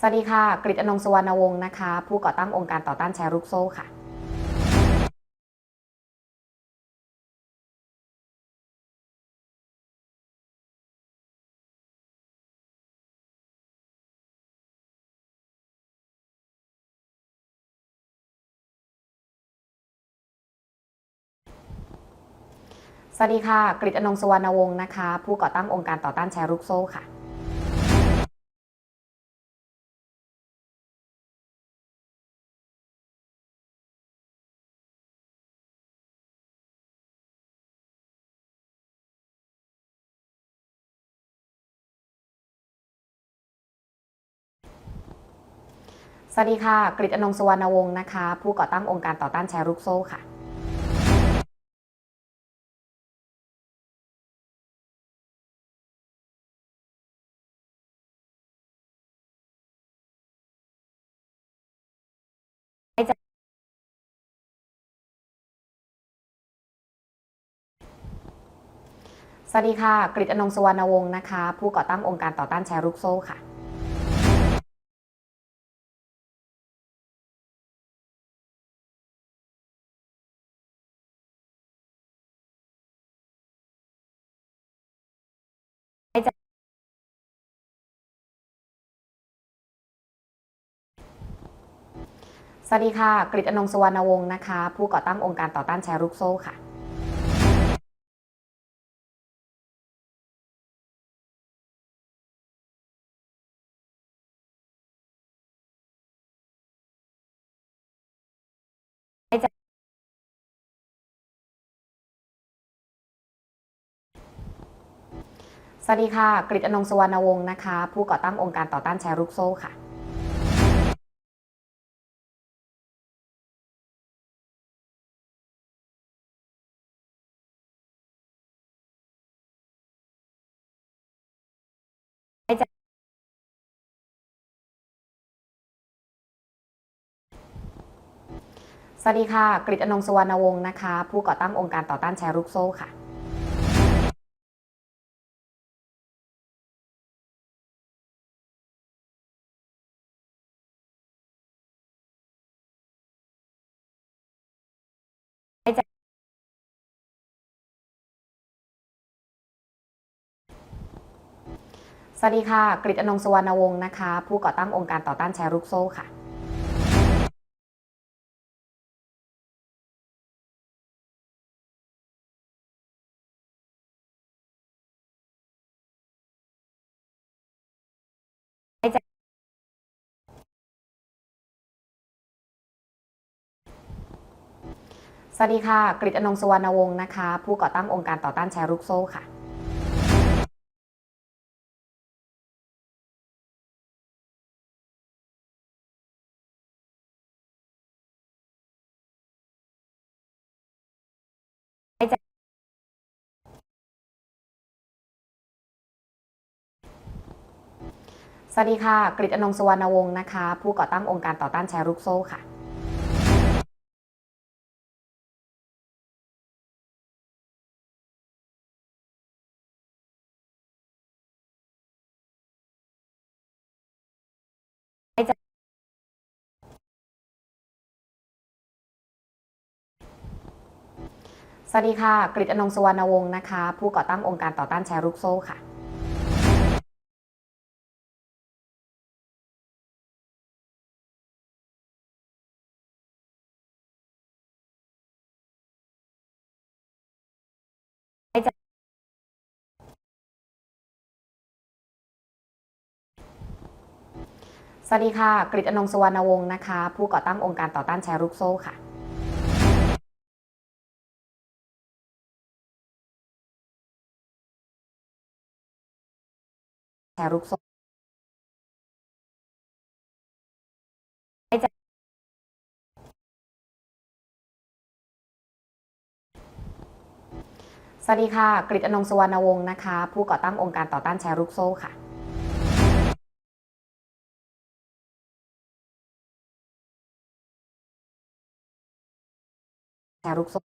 สวัสดีค่ะกฤษอนงสุวรรณวงศ์นะคะ ผู้ก่อตั้งองค์การต่อต้านแชร์ลูกโซ่ค่ะ สวัสดีค่ะกฤษอนงสุวรรณวงศ์นะคะ ผู้ก่อตั้งองค์การต่อต้านแชร์ลูกโซ่ค่ะ สวัสดีค่ะกฤษอนงสุวรรณวงศ์นะคะ ผู้ก่อตั้งองค์การต่อต้านแชร์ลูกโซ่ค่ะสวัสดีค่ะกฤษอนงสุวรรณวงศ์นะคะ ผู้ก่อตั้งองค์การต่อต้านแชร์ลูกโซ่ค่ะ สวัสดีค่ะ กฤษอนงสุวรรณวงศ์นะคะ ผู้ก่อตั้งองค์การต่อต้านแชร์ลูกโซ่ค่ะสวัสดีค่ะ กฤษอนงสุวรรณวงศ์นะคะ ผู้ก่อตั้งองค์การต่อต้านแชร์ลูกโซ่ค่ะ วัสดีค่ะกฤษอนงสุวรรณวงศ์นะคะ ผู้ก่อตั้งองค์การต่อต้านแชร์ลูกโซ่ค่ะสวัสดีค่ะกฤษอนงสุวรรณวงศ์นะคะ ผู้ก่อตั้งองค์การต่อต้านแชร์ลูกโซ่ค่ะ สวัสดีค่ะ กฤษอนงสุวรรณวงศ์นะคะ ผู้ก่อตั้งองค์การต่อต้านแชร์ลูกโซ่ค่ะสวัสดีค่ะ กฤษอนงสุวรรณวงศ์นะคะ ผู้ก่อตั้งองค์การต่อต้านแชร์ลูกโซ่ค่ะ สวัสดีค่ะ กฤษอนงสุวรรณวงศ์นะคะ ผู้ก่อตั้งองค์การต่อต้านแชร์ลูกโซ่ค่ะสวัสดีค่ะ กฤษอนงสุวรรณวงศ์นะคะ ผู้ก่อตั้งองค์การต่อต้านแชร์ลูกโซ่ค่ะ ลูกโซ่สวัสดีค่ะ กฤษอนงสุวรรณวงศ์นะคะ ผู้ก่อตั้งองค์การต่อต้านแชร์ลูกโซ่ค่ะ แชร์ลูกโซ่